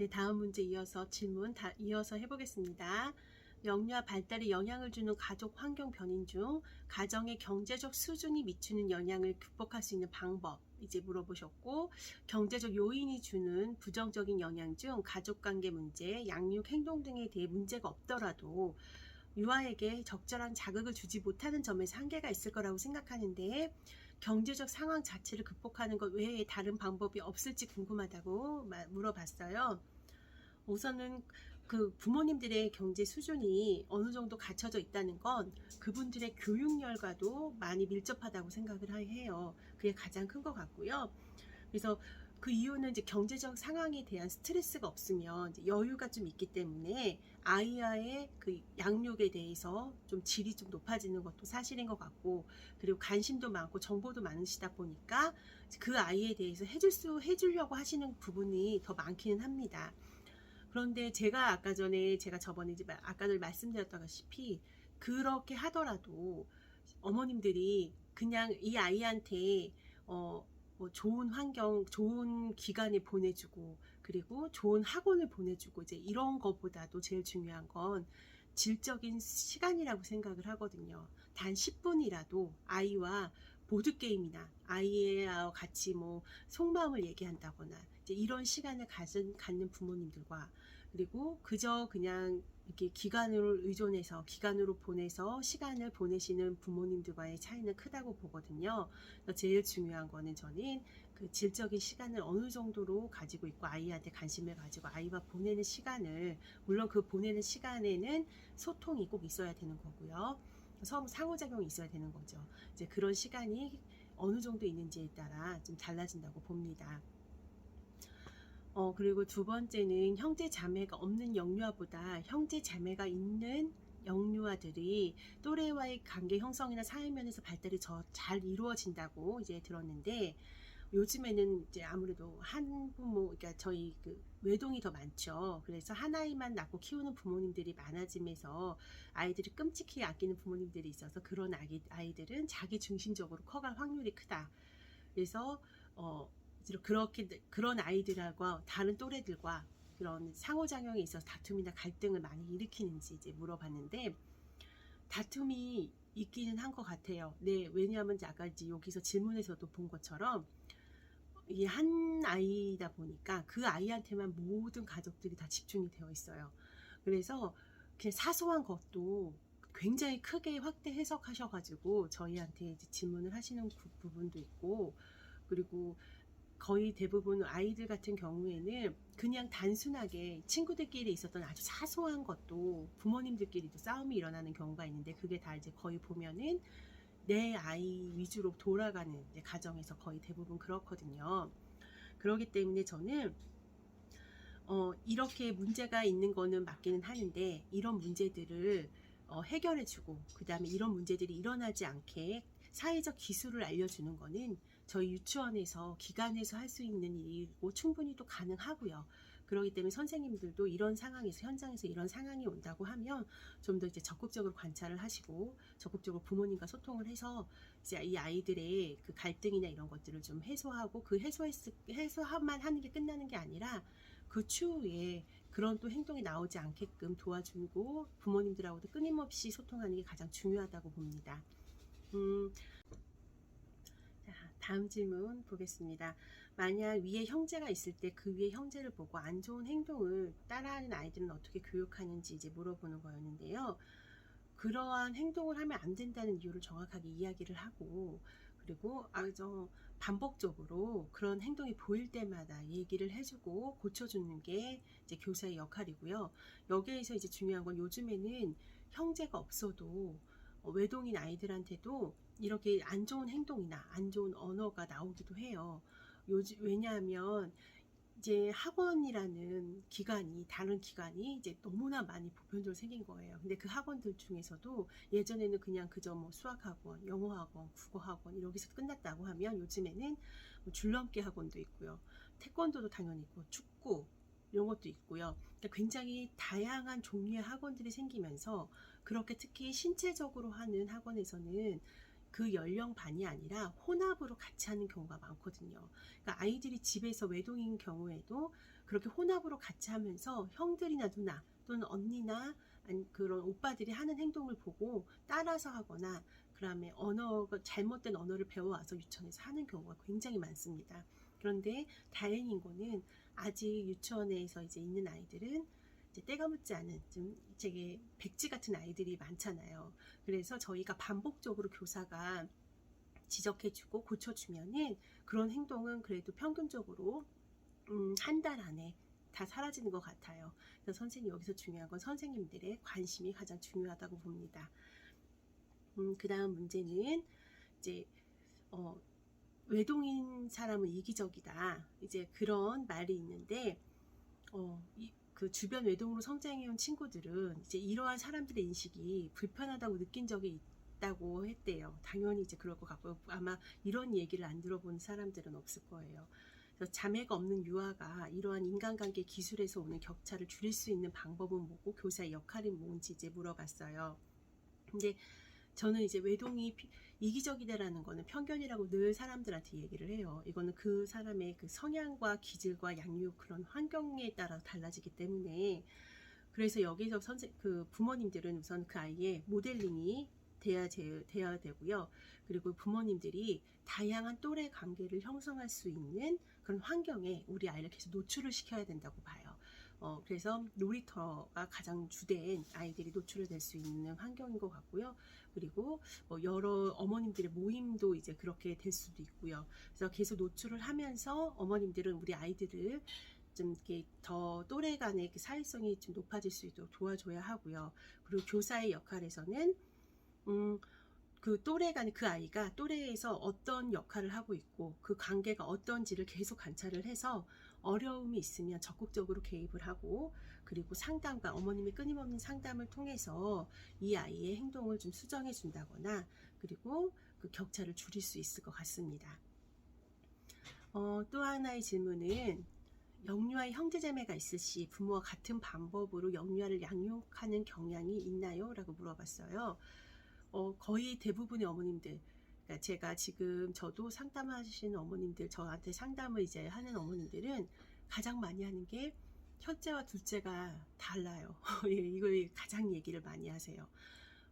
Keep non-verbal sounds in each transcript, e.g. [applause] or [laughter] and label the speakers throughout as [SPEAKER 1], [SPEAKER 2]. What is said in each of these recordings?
[SPEAKER 1] 네, 다음 문제 이어서 질문 다 이어서 해보겠습니다. 영유아 발달에 영향을 주는 가족 환경 변인 중 가정의 경제적 수준이 미치는 영향을 극복할 수 있는 방법 이제 물어보셨고 경제적 요인이 주는 부정적인 영향 중 가족 관계 문제, 양육 행동 등에 대해 문제가 없더라도 유아에게 적절한 자극을 주지 못하는 점에서 한계가 있을 거라고 생각하는데 경제적 상황 자체를 극복하는 것 외에 다른 방법이 없을지 궁금하다고 마- 물어봤어요. 우선은 그 부모님들의 경제 수준이 어느 정도 갖춰져 있다는 건 그분들의 교육열과도 많이 밀접하다고 생각을 하- 해요. 그게 가장 큰 것 같고요. 그래서 그 이유는 이제 경제적 상황에 대한 스트레스가 없으면 여유가 좀 있기 때문에 아이와의 그 양육에 대해서 좀 질이 좀 높아지는 것도 사실인 것 같고 그리고 관심도 많고 정보도 많으시다 보니까 그 아이에 대해서 해줄 수 해주려고 하시는 부분이 더 많기는 합니다. 그런데 제가 아까 전에 제가 저번에 이제 마- 아까도 말씀드렸다시피 그렇게 하더라도 어머님들이 그냥 이 아이한테 어, 뭐 좋은 환경, 좋은 기간에 보내주고 그리고 좋은 학원을 보내주고 이제 이런 것보다도 제일 중요한 건 질적인 시간이라고 생각을 하거든요. 단 10분이라도 아이와 보드게임이나 아이와 같이 뭐 속마음을 얘기한다거나 이런 시간을 가진, 갖는 부모님들과 그리고 그저 그냥 이렇게 기간으로 의존해서 기간으로 보내서 시간을 보내시는 부모님들과의 차이는 크다고 보거든요. 제일 중요한 거는 저는 그 질적인 시간을 어느 정도로 가지고 있고 아이한테 관심을 가지고 아이와 보내는 시간을 물론 그 보내는 시간에는 소통이 꼭 있어야 되는 거고요. 서로 상호작용이 있어야 되는 거죠. 이제 그런 시간이 어느 정도 있는지에 따라 좀 달라진다고 봅니다. 어, 그리고 두 번째는 형제 자매가 없는 영유아보다 형제 자매가 있는 영유아들이 또래와의 관계 형성이나 사회면에서 발달이 더 잘 이루어진다고 이제 들었는데 요즘에는 이제 아무래도 한 부모, 그러니까 저희 그 외동이 더 많죠. 그래서 한 아이만 낳고 키우는 부모님들이 많아지면서 아이들이 끔찍히 아끼는 부모님들이 있어서 그런 아기, 아이들은 자기 중심적으로 커갈 확률이 크다. 그래서 어, 그렇게 그런 아이들과 다른 또래들과 그런 상호작용에 있어서 다툼이나 갈등을 많이 일으키는지 이제 물어봤는데 다툼이 있기는 한 것 같아요. 네, 왜냐하면 아까 이제 여기서 질문에서도 본 것처럼 이게 한 아이다 보니까 그 아이한테만 모든 가족들이 다 집중이 되어 있어요. 그래서 그냥 사소한 것도 굉장히 크게 확대 해석하셔가지고 저희한테 이제 질문을 하시는 부- 부분도 있고 그리고 거의 대부분 아이들 같은 경우에는 그냥 단순하게 친구들끼리 있었던 아주 사소한 것도 부모님들끼리도 싸움이 일어나는 경우가 있는데 그게 다 이제 거의 보면은 내 아이 위주로 돌아가는 가정에서 거의 대부분 그렇거든요. 그렇기 때문에 저는 어, 이렇게 문제가 있는 거는 맞기는 하는데 이런 문제들을 어, 해결해주고 그 다음에 이런 문제들이 일어나지 않게 사회적 기술을 알려주는 거는 저희 유치원에서 기관에서 할 수 있는 일이고 충분히 또 가능하고요. 그렇기 때문에 선생님들도 이런 상황에서 현장에서 이런 상황이 온다고 하면 좀 더 이제 적극적으로 관찰을 하시고 적극적으로 부모님과 소통을 해서 이제 이 아이들의 그 갈등이나 이런 것들을 좀 해소하고 그 해소했 해소만 하는 게 끝나는 게 아니라 그 추후에 그런 또 행동이 나오지 않게끔 도와주고 부모님들하고도 끊임없이 소통하는 게 가장 중요하다고 봅니다. 음, 자, 다음 질문 보겠습니다. 만약 위에 형제가 있을 때 그 위에 형제를 보고 안 좋은 행동을 따라하는 아이들은 어떻게 교육하는지 이제 물어보는 거였는데요. 그러한 행동을 하면 안 된다는 이유를 정확하게 이야기를 하고 그리고 아저 반복적으로 그런 행동이 보일 때마다 얘기를 해주고 고쳐주는 게 이제 교사의 역할이고요. 여기에서 이제 중요한 건 요즘에는 형제가 없어도 어, 외동인 아이들한테도 이렇게 안 좋은 행동이나 안 좋은 언어가 나오기도 해요. 요즘 왜냐하면 이제 학원이라는 기관이 다른 기관이 이제 너무나 많이 보편적으로 생긴 거예요. 근데 그 학원들 중에서도 예전에는 그냥 그저 뭐 수학 학원, 영어 학원, 국어 학원 이러기서 끝났다고 하면 요즘에는 뭐 줄넘기 학원도 있고요. 태권도도 당연히 있고 축구 이런 것도 있고요. 그러니까 굉장히 다양한 종류의 학원들이 생기면서 그렇게 특히 신체적으로 하는 학원에서는 그 연령반이 아니라 혼합으로 같이 하는 경우가 많거든요. 그러니까 아이들이 집에서 외동인 경우에도 그렇게 혼합으로 같이 하면서 형들이나 누나 또는 언니나 그런 오빠들이 하는 행동을 보고 따라서 하거나 그다음에 언어가 잘못된 언어를 배워와서 유치원에서 하는 경우가 굉장히 많습니다. 그런데 다행인 거는 아직 유치원에서 이제 있는 아이들은 때가 묻지 않은 좀 되게 백지 같은 아이들이 많잖아요. 그래서 저희가 반복적으로 교사가 지적해주고 고쳐주면은 그런 행동은 그래도 평균적으로 음, 한 달 안에 다 사라지는 것 같아요. 그래서 선생님 여기서 중요한 건 선생님들의 관심이 가장 중요하다고 봅니다. 음, 그 다음 문제는 이제 어, 외동인 사람은 이기적이다. 이제 그런 말이 있는데 어, 이, 그 주변 외동으로 성장해온 친구들은 이제 이러한 사람들의 인식이 불편하다고 느낀 적이 있다고 했대요. 당연히 이제 그럴 것 같고요. 아마 이런 얘기를 안 들어본 사람들은 없을 거예요. 자매가 없는 유아가 이러한 인간관계 기술에서 오는 격차를 줄일 수 있는 방법은 뭐고 교사의 역할이 뭔지 이제 물어봤어요. 근데 저는 이제 외동이 피- 이기적이다라는 거는 편견이라고 늘 사람들한테 얘기를 해요. 이거는 그 사람의 그 성향과 기질과 양육 그런 환경에 따라 달라지기 때문에 그래서 여기서 선생 그 부모님들은 우선 그 아이의 모델링이 돼야 제, 돼야 되고요. 그리고 부모님들이 다양한 또래 관계를 형성할 수 있는 그런 환경에 우리 아이를 계속 노출을 시켜야 된다고 봐요. 어, 그래서 놀이터가 가장 주된 아이들이 노출을 될수 있는 환경인 것 같고요. 그리고 뭐 여러 어머님들의 모임도 이제 그렇게 될 수도 있고요. 그래서 계속 노출을 하면서 어머님들은 우리 아이들을 좀 이렇게 더 또래 간의 그 사회성이 좀 높아질 수 있도록 도와줘야 하고요. 그리고 교사의 역할에서는 음, 그 또래 간의 그 아이가 또래에서 어떤 역할을 하고 있고 그 관계가 어떤지를 계속 관찰을 해서 어려움이 있으면 적극적으로 개입을 하고 그리고 상담과 어머님의 끊임없는 상담을 통해서 이 아이의 행동을 좀 수정해 준다거나 그리고 그 격차를 줄일 수 있을 것 같습니다. 어, 또 하나의 질문은 영유아의 형제자매가 있을 시 부모와 같은 방법으로 영유아를 양육하는 경향이 있나요? 라고 물어봤어요. 어, 거의 대부분의 어머님들 제가 지금 저도 상담하시는 어머님들 저한테 상담을 이제 하는 어머님들은 가장 많이 하는 게 첫째와 둘째가 달라요. [laughs] 예, 이걸 가장 얘기를 많이 하세요.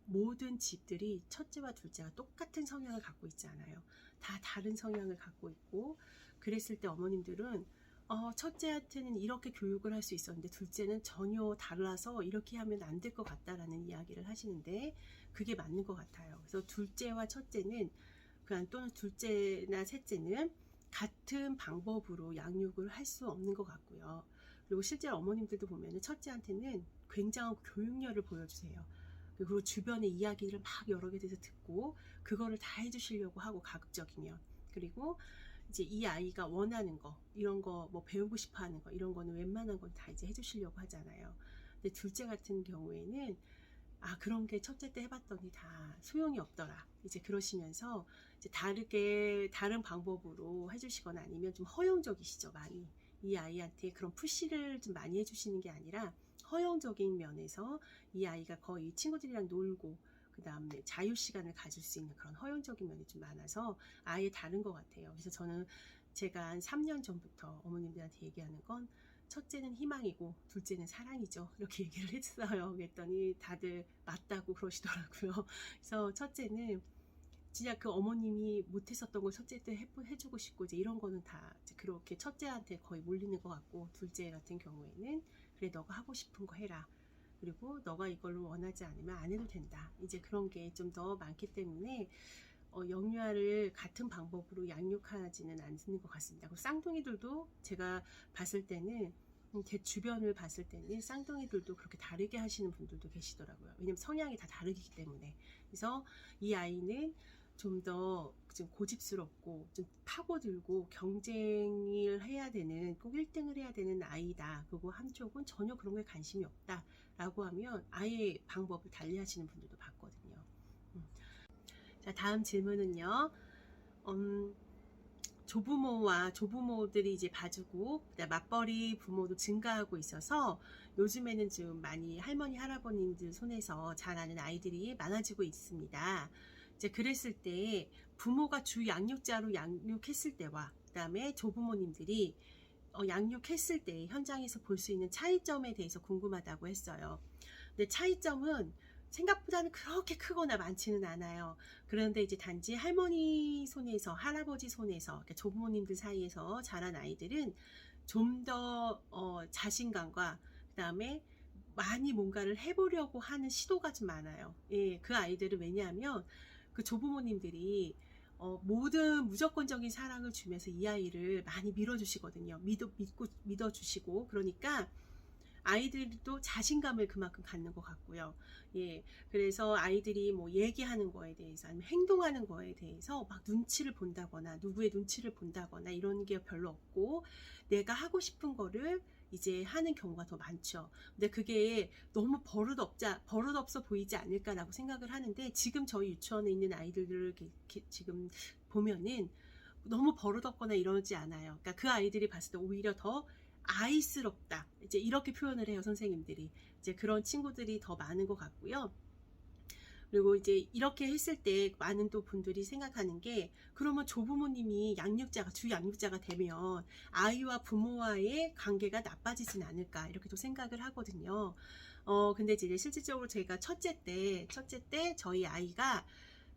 [SPEAKER 1] 모든 집들이 첫째와 둘째가 똑같은 성향을 갖고 있지 않아요. 다 다른 성향을 갖고 있고 그랬을 때 어머님들은 어, 첫째한테는 이렇게 교육을 할 수 있었는데 둘째는 전혀 달라서 이렇게 하면 안 될 것 같다라는 이야기를 하시는데 그게 맞는 것 같아요. 그래서 둘째와 첫째는 그냥 또는 둘째나 셋째는 같은 방법으로 양육을 할 수 없는 것 같고요. 그리고 실제 어머님들도 보면은 첫째한테는 굉장한 교육열을 보여주세요. 그리고 주변의 이야기를 막 여러 개 대해서 듣고 그거를 다 해주시려고 하고 가급적이면 그리고 이제 이 아이가 원하는 거 이런 거 뭐 배우고 싶어 하는 거 이런 거는 웬만한 건 다 이제 해주시려고 하잖아요. 근데 둘째 같은 경우에는 아 그런 게 첫째 때 해봤더니 다 소용이 없더라. 이제 그러시면서 이제 다르게 다른 방법으로 해주시거나 아니면 좀 허용적이시죠 많이 이 아이한테 그런 푸시를 좀 많이 해주시는 게 아니라 허용적인 면에서 이 아이가 거의 친구들이랑 놀고 그 다음에 자유 시간을 가질 수 있는 그런 허용적인 면이 좀 많아서 아예 다른 것 같아요. 그래서 저는 제가 한 3년 전부터 어머님들한테 얘기하는 건 첫째는 희망이고 둘째는 사랑이죠. [laughs] 이렇게 얘기를 했어요. 그랬더니 다들 맞다고 그러시더라고요. [laughs] 그래서 첫째는 진짜 그 어머님이 못했었던 걸 첫째 때 해- 해주고 싶고 이제 이런 거는 다 그렇게 첫째한테 거의 몰리는 것 같고 둘째 같은 경우에는 그래 너가 하고 싶은 거 해라. 그리고 너가 이걸로 원하지 않으면 안 해도 된다. 이제 그런 게 좀 더 많기 때문에 어, 영유아를 같은 방법으로 양육하지는 않는 것 같습니다. 쌍둥이들도 제가 봤을 때는 음, 제 주변을 봤을 때는 쌍둥이들도 그렇게 다르게 하시는 분들도 계시더라고요. 왜냐면 성향이 다 다르기 때문에. 그래서 이 아이는 좀더 좀 고집스럽고 좀 파고들고 경쟁을 해야 되는 꼭 1등을 해야 되는 아이다. 그리고 한쪽은 전혀 그런 거에 관심이 없다 라고 하면 아예 방법을 달리 하시는 분들도 봤거든요. 음. 자, 다음 질문은요. 음, 조부모와 조부모들이 이제 봐주고 맞벌이 부모도 증가하고 있어서 요즘에는 좀 많이 할머니 할아버님들 손에서 자라는 아이들이 많아지고 있습니다. 이제 그랬을 때 부모가 주 양육자로 양육했을 때와 그다음에 조부모님들이 어, 양육했을 때 현장에서 볼 수 있는 차이점에 대해서 궁금하다고 했어요. 근데 차이점은 생각보다는 그렇게 크거나 많지는 않아요. 그런데 이제 단지 할머니 손에서 할아버지 손에서 그러니까 조부모님들 사이에서 자란 아이들은 좀더 어, 자신감과 그다음에 많이 뭔가를 해보려고 하는 시도가 좀 많아요. 예, 그 아이들은 왜냐하면 그 조부모님들이 어, 모든 무조건적인 사랑을 주면서 이 아이를 많이 밀어주시거든요. 믿어, 믿고, 믿어주시고. 그러니까 아이들도 자신감을 그만큼 갖는 것 같고요. 예. 그래서 아이들이 뭐 얘기하는 거에 대해서 아니면 행동하는 거에 대해서 막 눈치를 본다거나 누구의 눈치를 본다거나 이런 게 별로 없고 내가 하고 싶은 거를 이제 하는 경우가 더 많죠. 근데 그게 너무 버릇없자 버릇없어 보이지 않을까라고 생각을 하는데 지금 저희 유치원에 있는 아이들을 지금 보면은 너무 버릇없거나 이러지 않아요. 그러니까 그 아이들이 봤을 때 오히려 더 아이스럽다. 이제 이렇게 표현을 해요, 선생님들이. 이제 그런 친구들이 더 많은 것 같고요. 그리고 이제 이렇게 했을 때 많은 또 분들이 생각하는 게 그러면 조부모님이 양육자가 주 양육자가 되면 아이와 부모와의 관계가 나빠지진 않을까 이렇게 또 생각을 하거든요. 어 근데 이제 실질적으로 제가 첫째 때 첫째 때 저희 아이가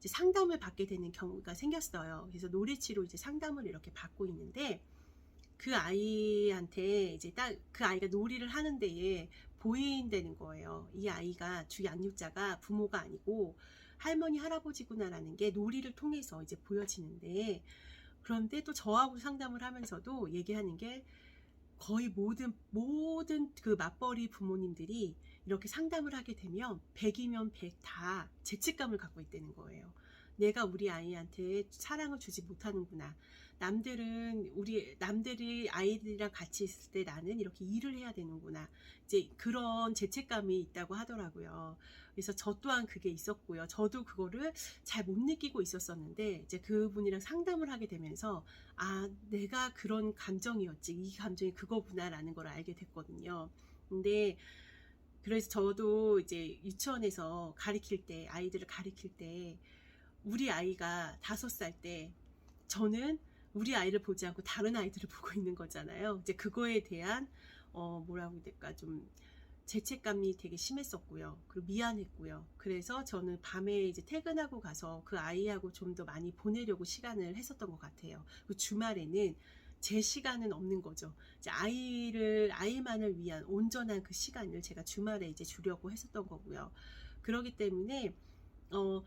[SPEAKER 1] 상담을 받게 되는 경우가 생겼어요. 그래서 놀이치로 이제 상담을 이렇게 받고 있는데 그 아이한테 이제 딱 그 아이가 놀이를 하는 데에 보인다는 거예요. 이 아이가 주 양육자가 부모가 아니고 할머니 할아버지구나라는 게 놀이를 통해서 이제 보여지는데 그런데 또 저하고 상담을 하면서도 얘기하는 게 거의 모든 모든 그 맞벌이 부모님들이 이렇게 상담을 하게 되면 100이면 100 다 죄책감을 갖고 있다는 거예요. 내가 우리 아이한테 사랑을 주지 못하는구나. 남들은 우리 남들이 아이들이랑 같이 있을 때 나는 이렇게 일을 해야 되는구나. 이제 그런 죄책감이 있다고 하더라고요. 그래서 저 또한 그게 있었고요. 저도 그거를 잘 못 느끼고 있었었는데 이제 그분이랑 상담을 하게 되면서 아 내가 그런 감정이었지 이 감정이 그거구나라는 걸 알게 됐거든요. 근데 그래서 저도 이제 유치원에서 가리킬 때 아이들을 가리킬 때 우리 아이가 다섯 살 때 저는 우리 아이를 보지 않고 다른 아이들을 [laughs] 보고 있는 거잖아요. 이제 그거에 대한 어 뭐라고 해야 될까 좀 죄책감이 되게 심했었고요. 그리고 미안했고요. 그래서 저는 밤에 이제 퇴근하고 가서 그 아이하고 좀 더 많이 보내려고 시간을 했었던 것 같아요. 그 주말에는 제 시간은 없는 거죠. 아이를 아이만을 위한 온전한 그 시간을 제가 주말에 이제 주려고 했었던 거고요. 그러기 때문에 어.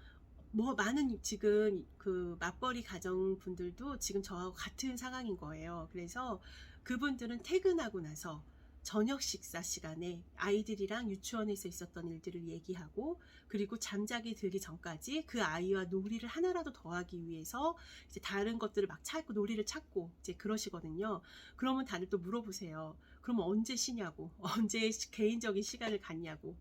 [SPEAKER 1] 뭐 많은 지금 그 맞벌이 가정 분들도 지금 저하고 같은 상황인 거예요. 그래서 그분들은 퇴근하고 나서 저녁 식사 시간에 아이들이랑 유치원에서 있었던 일들을 얘기하고 그리고 잠자기 들기 전까지 그 아이와 놀이를 하나라도 더 하기 위해서 이제 다른 것들을 막 찾고 놀이를 찾고 이제 그러시거든요. 그러면 다들 또 물어보세요. 그러면 언제 쉬냐고, [laughs] 언제 개인적인 시간을 갖냐고.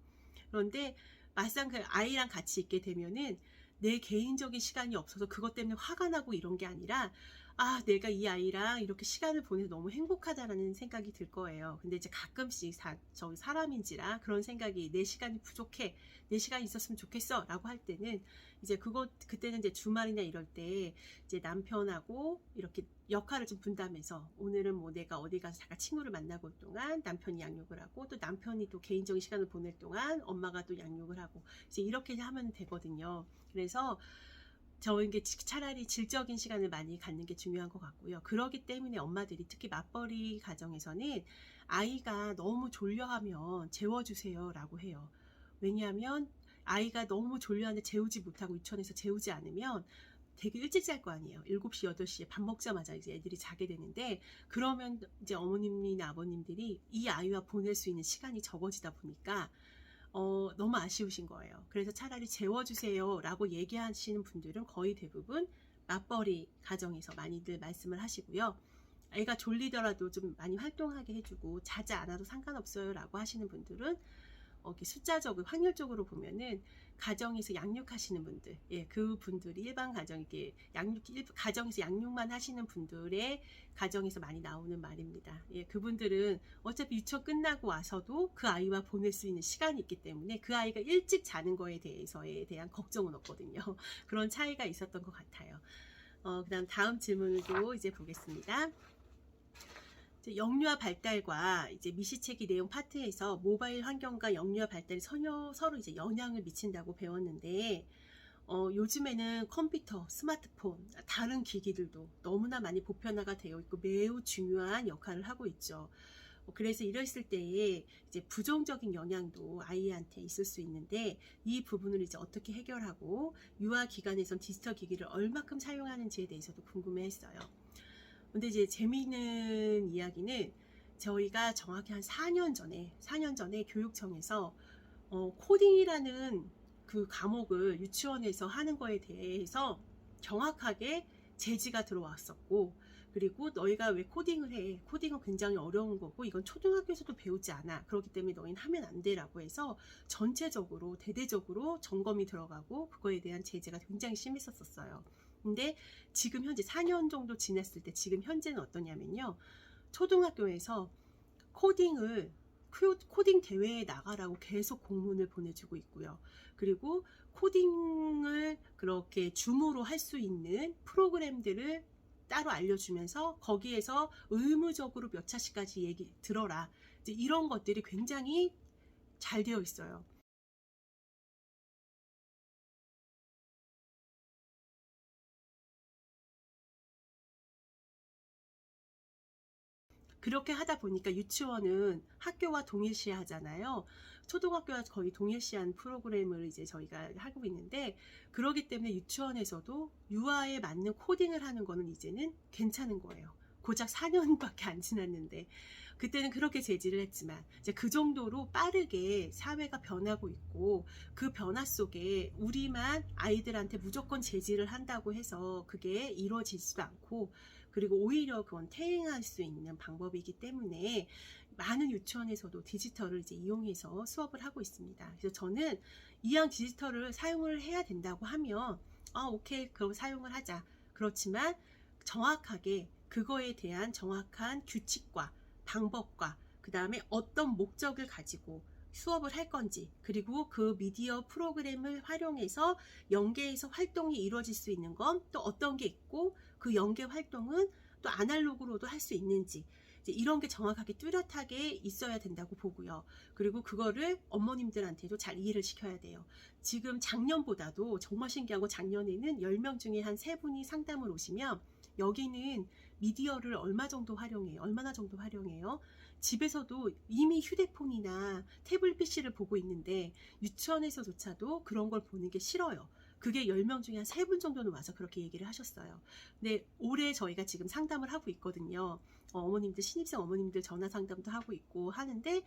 [SPEAKER 1] 그런데 막상 그 아이랑 같이 있게 되면은 내 개인적인 시간이 없어서 그것 때문에 화가 나고 이런 게 아니라 아, 내가 이 아이랑 이렇게 시간을 보내서 너무 행복하다라는 생각이 들 거예요. 근데 이제 가끔씩 사, 저 사람인지라 그런 생각이 내 시간이 부족해. 내 시간이 있었으면 좋겠어. 라고 할 때는 이제 그거, 그때는 이제 주말이나 이럴 때 이제 남편하고 이렇게 역할을 좀 분담해서 오늘은 뭐 내가 어디 가서 잠깐 친구를 만나고 올 동안 남편이 양육을 하고 또 남편이 또 개인적인 시간을 보낼 동안 엄마가 또 양육을 하고 이제 이렇게 하면 되거든요. 그래서 저에게 차라리 질적인 시간을 많이 갖는 게 중요한 것 같고요. 그러기 때문에 엄마들이 특히 맞벌이 가정에서는 아이가 너무 졸려하면 재워주세요 라고 해요. 왜냐하면 아이가 너무 졸려하는데 재우지 못하고 유치원에서 재우지 않으면 되게 일찍 잘 거 아니에요. 7시, 8시에 밥 먹자마자 이제 애들이 자게 되는데 그러면 이제 어머님이나 아버님들이 이 아이와 보낼 수 있는 시간이 적어지다 보니까 어, 너무 아쉬우신 거예요. 그래서 차라리 재워주세요 라고 얘기하시는 분들은 거의 대부분 맞벌이 가정에서 많이들 말씀을 하시고요. 애가 졸리더라도 좀 많이 활동하게 해주고 자지 않아도 상관없어요 라고 하시는 분들은 어, 숫자적으로 확률적으로 보면은 가정에서 양육하시는 분들, 예, 그 분들이 일반 가정 이게 양육 일, 가정에서 양육만 하시는 분들의 가정에서 많이 나오는 말입니다. 예, 그분들은 어차피 유치원 끝나고 와서도 그 아이와 보낼 수 있는 시간이 있기 때문에 그 아이가 일찍 자는 거에 대해서에 대한 걱정은 없거든요. [laughs] 그런 차이가 있었던 것 같아요. 어, 그다음 다음 질문도 이제 보겠습니다. 영유아 발달과 이제 미시체기 내용 파트에서 모바일 환경과 영유아 발달이 서로, 서로 이제 영향을 미친다고 배웠는데 어, 요즘에는 컴퓨터, 스마트폰, 다른 기기들도 너무나 많이 보편화가 되어 있고 매우 중요한 역할을 하고 있죠. 어, 그래서 이랬을 때에 이제 부정적인 영향도 아이한테 있을 수 있는데 이 부분을 이제 어떻게 해결하고 유아 기관에선 디지털 기기를 얼마큼 사용하는지에 대해서도 궁금해했어요. 근데 이제 재미있는 이야기는 저희가 정확히 한 4년 전에 4년 전에 교육청에서 어, 코딩이라는 그 과목을 유치원에서 하는 거에 대해서 정확하게 제지가 들어왔었고 그리고 너희가 왜 코딩을 해? 코딩은 굉장히 어려운 거고 이건 초등학교에서도 배우지 않아. 그렇기 때문에 너희는 하면 안 돼라고 해서 전체적으로 대대적으로 점검이 들어가고 그거에 대한 제재가 굉장히 심했었어요 근데 지금 현재 4년 정도 지났을 때 지금 현재는 어떠냐면요. 초등학교에서 코딩을 코딩 대회에 나가라고 계속 공문을 보내주고 있고요. 그리고 코딩을 그렇게 줌으로 할 수 있는 프로그램들을 따로 알려주면서 거기에서 의무적으로 몇 차씩까지 얘기 들어라. 이런 것들이 굉장히 잘 되어 있어요. 그렇게 하다 보니까 유치원은 학교와 동일시 하잖아요. 초등학교와 거의 동일시한 프로그램을 이제 저희가 하고 있는데 그러기 때문에 유치원에서도 유아에 맞는 코딩을 하는 거는 이제는 괜찮은 거예요. 고작 4년밖에 안 지났는데 그때는 그렇게 제지를 했지만 이제 그 정도로 빠르게 사회가 변하고 있고 그 변화 속에 우리만 아이들한테 무조건 제지를 한다고 해서 그게 이루어지지도 않고 그리고 오히려 그건 퇴행할 수 있는 방법이기 때문에 많은 유치원에서도 디지털을 이제 이용해서 수업을 하고 있습니다. 그래서 저는 이왕 디지털을 사용을 해야 된다고 하면 아 오케이 그럼 사용을 하자. 그렇지만 정확하게 그거에 대한 정확한 규칙과 방법과 그 다음에 어떤 목적을 가지고 수업을 할 건지 그리고 그 미디어 프로그램을 활용해서 연계해서 활동이 이루어질 수 있는 건 또 어떤 게 있고 그 연계 활동은 또 아날로그로도 할 수 있는지 이런 게 정확하게 뚜렷하게 있어야 된다고 보고요. 그리고 그거를 어머님들한테도 잘 이해를 시켜야 돼요. 지금 작년보다도 정말 신기하고 작년에는 10명 중에 한 3분이 상담을 오시면 여기는 미디어를 얼마 정도 활용해요? 얼마나 정도 활용해요? 집에서도 이미 휴대폰이나 태블릿 PC를 보고 있는데 유치원에서조차도 그런 걸 보는 게 싫어요. 그게 10명 중에 한 3분 정도는 와서 그렇게 얘기를 하셨어요. 근데 올해 저희가 지금 상담을 하고 있거든요. 어, 머님들 신입생 어머님들 전화 상담도 하고 있고 하는데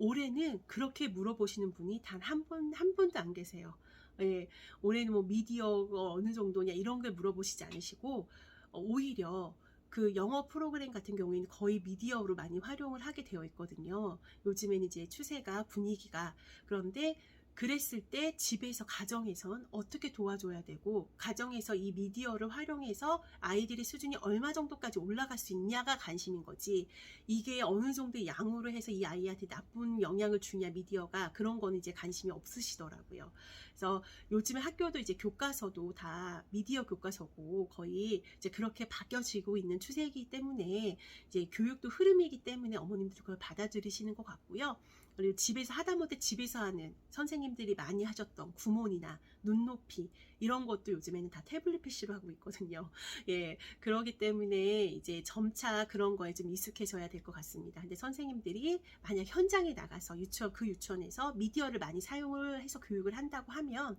[SPEAKER 1] 올해는 그렇게 물어보시는 분이 단 한 분, 한 분도 안 계세요. 예, 올해는 뭐 미디어가 어느 정도냐 이런 걸 물어보시지 않으시고, 어, 오히려 그 영어 프로그램 같은 경우에는 거의 미디어로 많이 활용을 하게 되어 있거든요. 요즘에는 이제 추세가 분위기가 그런데 그랬을 때 집에서 가정에선 어떻게 도와줘야 되고 가정에서 이 미디어를 활용해서 아이들의 수준이 얼마 정도까지 올라갈 수 있냐가 관심인 거지 이게 어느 정도의 양으로 해서 이 아이한테 나쁜 영향을 주냐 미디어가 그런 거는 이제 관심이 없으시더라고요. 그래서 요즘에 학교도 이제 교과서도 다 미디어 교과서고 거의 이제 그렇게 바뀌어지고 있는 추세이기 때문에 이제 교육도 흐름이기 때문에 어머님들 그걸 받아들이시는 것 같고요. 그리고 집에서 하다못해 집에서 하는 선생님들이 많이 하셨던 구몬이나 눈높이 이런 것도 요즘에는 다 태블릿 PC로 하고 있거든요. [laughs] 예, 그러기 때문에 이제 점차 그런 거에 좀 익숙해져야 될 것 같습니다. 근데 선생님들이 만약 현장에 나가서 유치원 그 유치원에서 미디어를 많이 사용을 해서 교육을 한다고 하면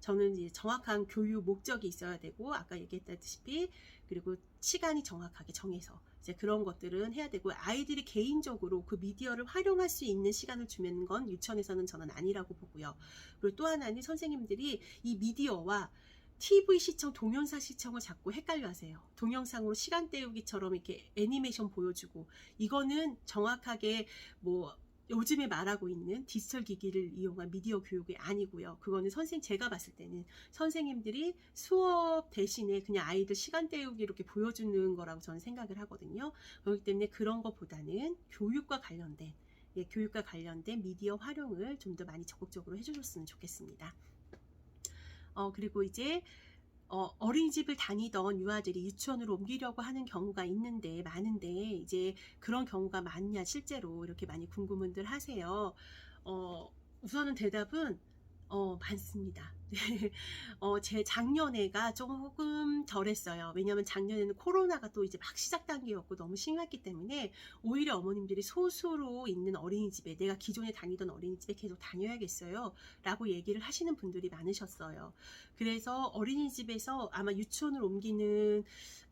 [SPEAKER 1] 저는 이제 정확한 교육 목적이 있어야 되고 아까 얘기했다시피 그리고 시간이 정확하게 정해서 이제 그런 것들은 해야 되고 아이들이 개인적으로 그 미디어를 활용할 수 있는 시간을 주는 건 유치원에서는 저는 아니라고 보고요. 그리고 또 하나는 선생님들이 이 미디어와 TV 시청, 동영상 시청을 자꾸 헷갈려 하세요. 동영상으로 시간 때우기처럼 이렇게 애니메이션 보여주고, 이거는 정확하게 뭐, 요즘에 말하고 있는 디지털 기기를 이용한 미디어 교육이 아니고요. 그거는 선생 제가 봤을 때는 선생님들이 수업 대신에 그냥 아이들 시간 때우기 이렇게 보여주는 거라고 저는 생각을 하거든요. 그렇기 때문에 그런 것보다는 교육과 관련된 예, 교육과 관련된 미디어 활용을 좀 더 많이 적극적으로 해주셨으면 좋겠습니다. 어, 그리고 이제 어, 어린이집을 다니던 유아들이 유치원으로 옮기려고 하는 경우가 있는데 많은데 이제 그런 경우가 많냐 실제로 이렇게 많이 궁금은들 하세요. 어, 우선은 대답은 어, 많습니다. [laughs] 네. 어, 제 작년에가 조금 덜했어요. 왜냐하면 작년에는 코로나가 또 이제 막 시작 단계였고 너무 심했기 때문에 오히려 어머님들이 소수로 있는 어린이집에 내가 기존에 다니던 어린이집에 계속 다녀야겠어요. 라고 얘기를 하시는 분들이 많으셨어요. 그래서 어린이집에서 아마 유치원을 옮기는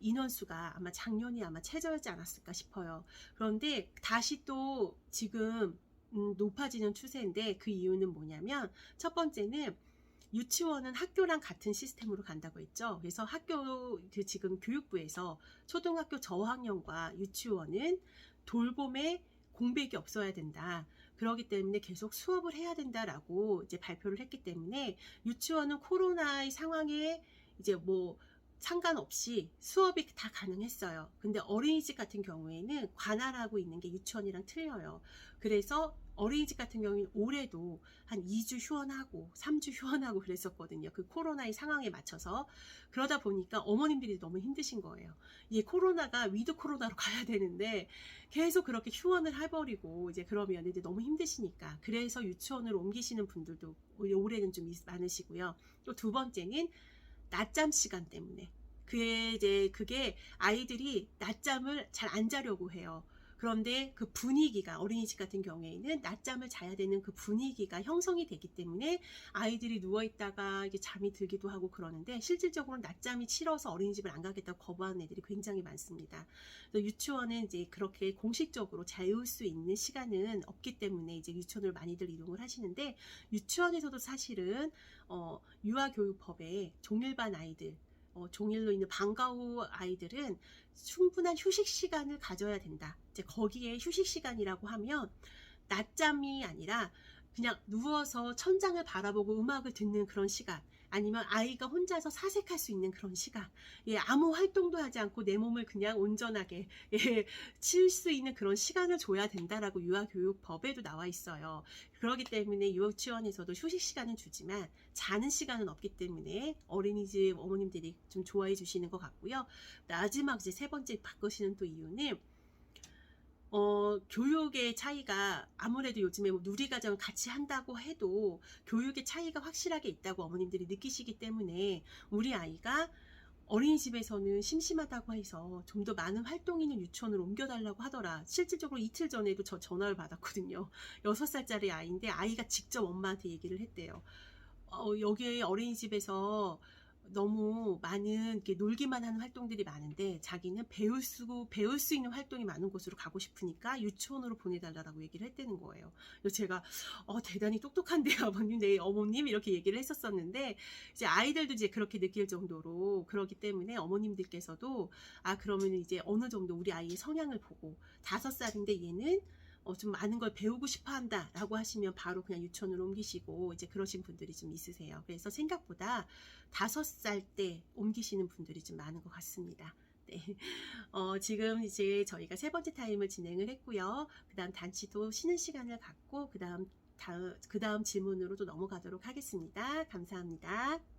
[SPEAKER 1] 인원수가 아마 작년이 아마 최저였지 않았을까 싶어요. 그런데 다시 또 지금 음, 높아지는 추세인데 그 이유는 뭐냐면 첫 번째는 유치원은 학교랑 같은 시스템으로 간다고 했죠. 그래서 학교 그 지금 교육부에서 초등학교 저학년과 유치원은 돌봄에 공백이 없어야 된다. 그러기 때문에 계속 수업을 해야 된다라고 이제 발표를 했기 때문에 유치원은 코로나의 상황에 이제 뭐 상관없이 수업이 다 가능했어요. 근데 어린이집 같은 경우에는 관할하고 있는 게 유치원이랑 틀려요. 그래서 어린이집 같은 경우는 올해도 한 2주 휴원하고 3주 휴원하고 그랬었거든요. 그 코로나의 상황에 맞춰서. 그러다 보니까 어머님들이 너무 힘드신 거예요. 이 코로나가 위드 코로나로 [laughs] 가야 되는데 계속 그렇게 휴원을 해버리고 이제 그러면 이제 너무 힘드시니까. 그래서 유치원을 옮기시는 분들도 올해는 좀 많으시고요. 또 두 번째는 낮잠 시간 때문에. 그게 이제 그게 아이들이 낮잠을 잘 안 자려고 해요. 그런데 그 분위기가 어린이집 같은 경우에는 낮잠을 자야 되는 그 분위기가 형성이 되기 때문에 아이들이 누워 있다가 이게 잠이 들기도 하고 그러는데 실질적으로 낮잠이 싫어서 어린이집을 안 가겠다고 거부하는 애들이 굉장히 많습니다. 유치원은 이제 그렇게 공식적으로 자유할 수 있는 시간은 없기 때문에 이제 유치원을 많이들 이용을 하시는데 유치원에서도 사실은 어, 유아교육법에 종일반 아이들 어, 종일로 있는 방과 후 아이들은 충분한 휴식 시간을 가져야 된다. 이제 거기에 휴식 시간이라고 하면 낮잠이 아니라 그냥 누워서 천장을 바라보고 음악을 듣는 그런 시간. 아니면 아이가 혼자서 사색할 수 있는 그런 시간. 예, 아무 활동도 하지 않고 내 몸을 그냥 온전하게 예, 칠수 있는 그런 시간을 줘야 된다라고 유아교육법에도 나와 있어요. 그렇기 때문에 유치원에서도 휴식 시간은 주지만 자는 시간은 없기 때문에 어린이집 어머님들이 좀 좋아해 주시는 것 같고요. 마지막 이제 세 번째 바꾸시는 또 이유는 어, 교육의 차이가 아무래도 요즘에 뭐 누리과정 같이 한다고 해도 교육의 차이가 확실하게 있다고 어머님들이 느끼시기 때문에 우리 아이가 어린이집에서는 심심하다고 해서 좀 더 많은 활동 있는 유치원으로 옮겨달라고 하더라. 실질적으로 이틀 전에도 저 전화를 받았거든요. [laughs] 6살짜리 아이인데 아이가 직접 엄마한테 얘기를 했대요. 어, 여기 어린이집에서 너무 많은 이렇게 놀기만 하는 활동들이 많은데 자기는 배울 수 배울 수 있는 활동이 많은 곳으로 가고 싶으니까 유치원으로 보내달라고 얘기를 했다는 거예요. 그래서 제가 어, 대단히 똑똑한데요, 아버님, 네 어머님 이렇게 얘기를 했었었는데 이제 아이들도 이제 그렇게 느낄 정도로 그렇기 때문에 어머님들께서도 아 그러면 이제 어느 정도 우리 아이의 성향을 보고 다섯 살인데 얘는 어, 좀 많은 걸 배우고 싶어 한다 라고 하시면 바로 그냥 유치원으로 옮기시고 이제 그러신 분들이 좀 있으세요. 그래서 생각보다 다섯 살 때 옮기시는 분들이 좀 많은 것 같습니다. [laughs] 네. 어, 지금 이제 저희가 세 번째 타임을 진행을 했고요. 그 다음 단치도 쉬는 시간을 갖고 그 다음 다음, 그 다음 질문으로 또 넘어가도록 하겠습니다. 감사합니다.